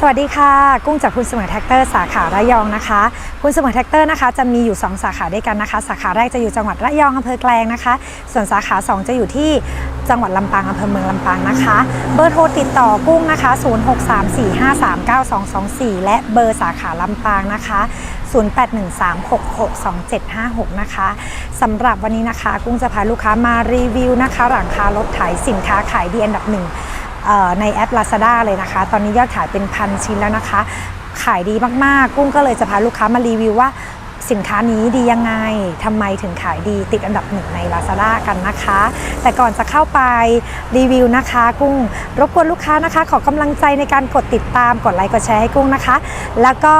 สวัสดีค่ะ กุ้งจากคุณเสมอแท็กเตอร์สาขาระยองนะคะ คุณเสมอแท็กเตอร์นะคะจะมีอยู่ 2 สาขาด้วยกันนะคะ สาขาแรกจะอยู่จังหวัดระยองอำเภอแกลงนะคะ ส่วนสาขา 2 จะอยู่ที่จังหวัดลำปางอำเภอเมืองลำปางนะคะ เบอร์โทรติดต่อกุ้งนะคะ 0634539224 และเบอร์สาขาลำปางนะคะ 0813662756 นะคะสำหรับวันนี้นะคะ กุ้งจะพาลูกค้ามารีวิวนะคะหลังคารถไถสินค้าขายดีอันดับหนึ่ง ในแอป Lazada เลยนะคะ ตอนนี้ยอดขายเป็นพันชิ้นแล้วนะคะ ขายดีมากๆ กุ้งก็เลยจะพาลูกค้ามารีวิวว่าสินค้านี้ดียังไงทำไมถึงขายดีติดอันดับหนึ่งใน Lazada กันนะคะ แต่ก่อนจะเข้าไปรีวิวนะคะ กุ้ง รบกวนลูกค้านะคะ ขอกำลังใจในการกดติดตาม กดไลค์ กดแชร์ให้กุ้งนะคะ แล้วก็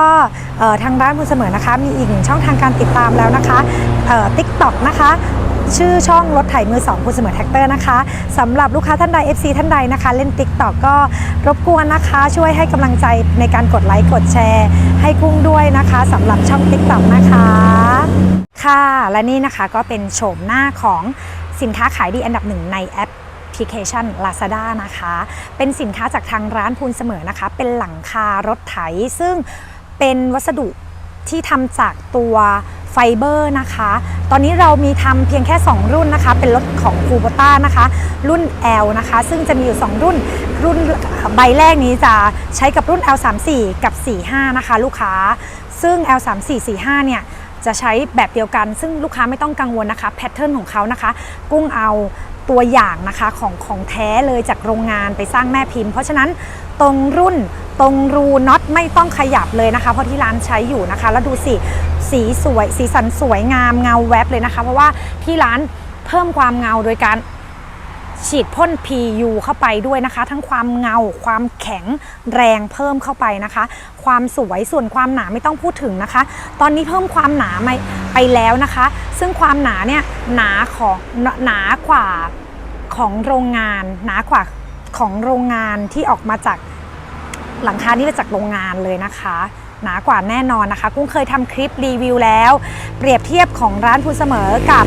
ทางร้านคุณเสมอนะคะ มีอีกหนึ่งช่องทางการติดตามแล้วนะคะติ๊กต็อกนะคะ ชื่อช่องรถไถมือ2คุณเสมอแท็กเตอร์นะคะสำหรับลูกค้าท่านใด FC ท่านใดนะคะ เล่น Tik t o k ก็รบกวนนะคะ ช่วยให้กำลังใจในการกดไลค์กดแชร์ ให้กุ้งด้วยนะคะสำหรับช่อง Tik t o k นะคะค่ะและนี่นะคะก็เป็นโฉมหน้าของสินค้าขายดีอันดับหนึ่งในแอปพลิเคชัน Lazada นะคะ เป็นสินค้าจากทางร้านพูนเสมอนะคะ เป็นหลังคารถไถ ซึ่งเป็นวัสดุที่ทำจากตัว ฟเบอร์นะคะ ตอนนี้เรามีทำเพียงแค่ 2 รุ่นนะคะ เป็นรถของคูโบต้านะคะ รุ่น L นะคะ ซึ่งจะมีอยู่ 2 รุ่น รุ่นใบแรกนี้จะใช้กับรุ่น L34 กับ 45 นะคะ ลูกค้า ซึ่ง L34 45 เนี่ยจะใช้แบบเดียวกัน ซึ่งลูกค้าไม่ต้องกังวลนะคะ แพทเทิร์นของเขานะคะ กุ้งเอา ตัวอย่างนะคะของของแท้เลยจากโรงงานไปสร้างแม่พิมพ์ เพราะฉะนั้นตรงรุ่นตรงรูน็อตไม่ต้องขยับเลยนะคะ เพราะที่ร้านใช้อยู่นะคะ แล้วดูสิสีสวย สีสันสวยงามเงาแวบเลยนะคะ เพราะว่าที่ร้านเพิ่มความเงาโดยการฉีดพ่น PU เข้าไปด้วยนะคะ ทั้งความเงา ความแข็งแรงเพิ่มเข้าไปนะคะ ความสวยส่วนความหนาไม่ต้องพูดถึงนะคะ ตอนนี้เพิ่มความหนาไปไปแล้วนะคะ ซึ่งความหนาเนี่ย หนาของหนากว่าของโรงงาน หนากว่าของโรงงานที่ออกมาจากหลังคานี่มาจากโรงงานเลยนะคะ หนากว่าแน่นอนนะคะ กุ้งเคยทำคลิปรีวิวแล้ว เปรียบเทียบของร้านพูเสมอกับ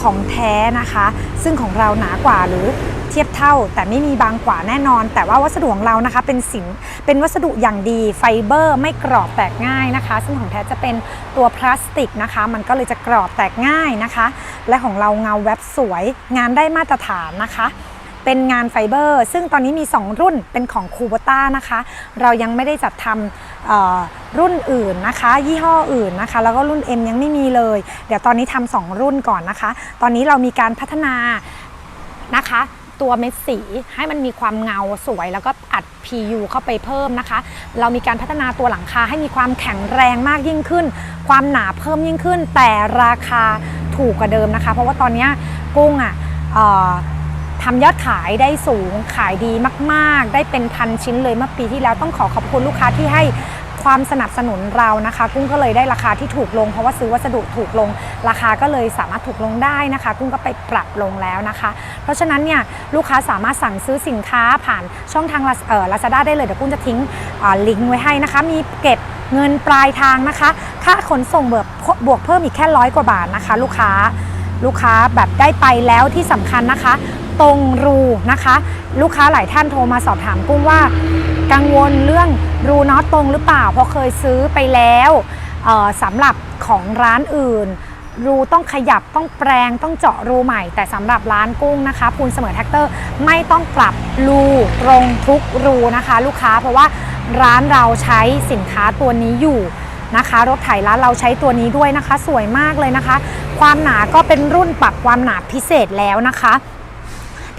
ของแท้นะคะ ซึ่งของเราหนากว่าหรือ เทียบเท่า แต่ไม่มีบางกว่าแน่นอน แต่ว่าวัสดุของเรานะคะเป็นสินเป็นวัสดุอย่างดีไฟเบอร์ไม่กรอบแตกง่ายนะคะ ซึ่งของแท้จะเป็นตัวพลาสติกนะคะ มันก็เลยจะกรอบแตกง่ายนะคะ และของเราเงาแวบสวย งานได้มาตรฐานนะคะเป็นงานไฟเบอร์ ซึ่งตอนนี้มี 2 รุ่นเป็นของคูโบต้านะคะ เรายังไม่ได้จัดทำรุ่นอื่นนะคะ ยี่ห้ออื่นนะคะ แล้วก็รุ่น M ยังไม่มีเลย เดี๋ยวตอนนี้ทำสองรุ่นก่อนนะคะ ตอนนี้เรามีการพัฒนานะคะ ตัวเม็ดสีให้มันมีความเงาสวย แล้วก็อัด PU เข้าไปเพิ่มนะคะ เรามีการพัฒนาตัวหลังคาให้มีความแข็งแรงมากยิ่งขึ้น ความหนาเพิ่มยิ่งขึ้น แต่ราคาถูกกว่าเดิมนะคะ เพราะว่าตอนนี้กุ้งอะทำยอดขายได้สูงขายดีมาก ๆ ได้เป็นพันชิ้นเลยเมื่อปีที่แล้วต้องขอขอบคุณลูกค้าที่ให้ ความสนับสนุนเรานะคะ กุ้งก็เลยได้ราคาที่ถูกลง เพราะว่าซื้อวัสดุถูกลง ราคาก็เลยสามารถถูกลงได้นะคะ กุ้งก็ไปปรับลงแล้วนะคะ เพราะฉะนั้นเนี่ยลูกค้าสามารถสั่งซื้อสินค้าผ่านช่องทางลาซาด้าได้เลยเดี๋ยวกุ้งจะทิ้งลิงก์ไว้ให้นะคะ มีเก็บเงินปลายทางนะคะ ค่าขนส่งเบิบวกเพิ่มอีกแค่ร้อยกว่าบาทนะคะ ลูกค้าลูกค้าแบบได้ไปแล้วที่สำคัญนะคะ ตรงรูนะคะ ลูกค้าหลายท่านโทรมาสอบถามกุ้งว่า กังวลเรื่องรูน็อตตรงหรือเปล่าเพราะเคยซื้อไปแล้วสำหรับของร้านอื่น รูต้องขยับต้องแปลงต้องเจาะรูใหม่ แต่สำหรับร้านกุ้งนะคะพูนเสมอแท็กเตอร์ไม่ต้องปรับรูตรงทุกรูนะคะ ลูกค้าเพราะว่าร้านเราใช้สินค้าตัวนี้อยู่นะคะรถไถร้านเราใช้ตัวนี้ด้วยนะคะ สวยมากเลยนะคะ ความหนาก็เป็นรุ่นปรับความหนาพิเศษแล้วนะคะ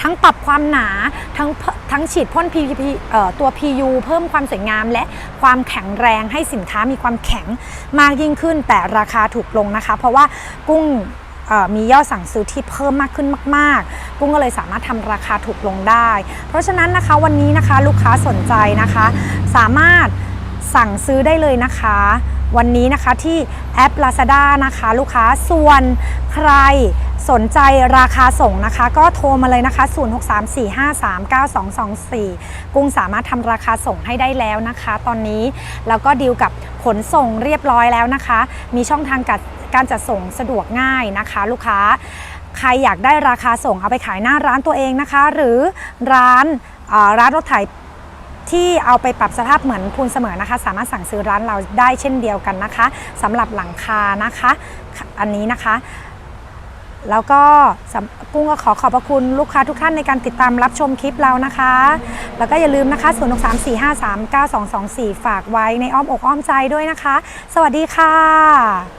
ทั้งปรับความหนา ทั้งทั้งฉีดพ่น PPP เอ่อตัว PU เพิ่มความสวยงาม และความแข็งแรงให้สินค้ามีความแข็งมากยิ่งขึ้น แต่ราคาถูกลงนะคะ เพราะว่ากุ้งเอ่อมียอดสั่งซื้อที่เพิ่มมากขึ้นมาก ๆ กุ้งก็เลยสามารถทำราคาถูกลงได้ เพราะฉะนั้นนะคะวันนี้นะคะลูกค้าสนใจนะคะ สามารถสั่งซื้อได้เลยนะคะ วันนี้นะคะที่แอป Lazada นะคะ ลูกค้าส่วนใครสนใจราคาส่งนะคะ ก็โทรมาเลยนะคะ 0634539224 กุ้งสามารถทำราคาส่งให้ได้แล้วนะคะ ตอนนี้แล้วก็ดีลกับขนส่งเรียบร้อยแล้วนะคะ มีช่องทางการจัดส่งสะดวกง่ายนะคะ ลูกค้าใครอยากได้ราคาส่งเอาไปขายหน้าร้านตัวเองนะคะ หรือร้านร้านรถไถ ที่เอาไปปรับสภาพเหมือนพูนเสมอนะคะ สามารถสั่งซื้อร้านเราได้เช่นเดียวกันนะคะสำหรับหลังคานะคะ อันนี้นะคะแล้วก็กุ้งก็ขอขอบพระคุณลูกค้าทุกท่านในการติดตามรับชมคลิปเรานะคะ แล้วก็อย่าลืมนะคะ 0 6 3 4 5 3 9 2 2 4 ฝากไว้ในอ้อมอกอ้อมใจด้วยนะคะ สวัสดีค่ะ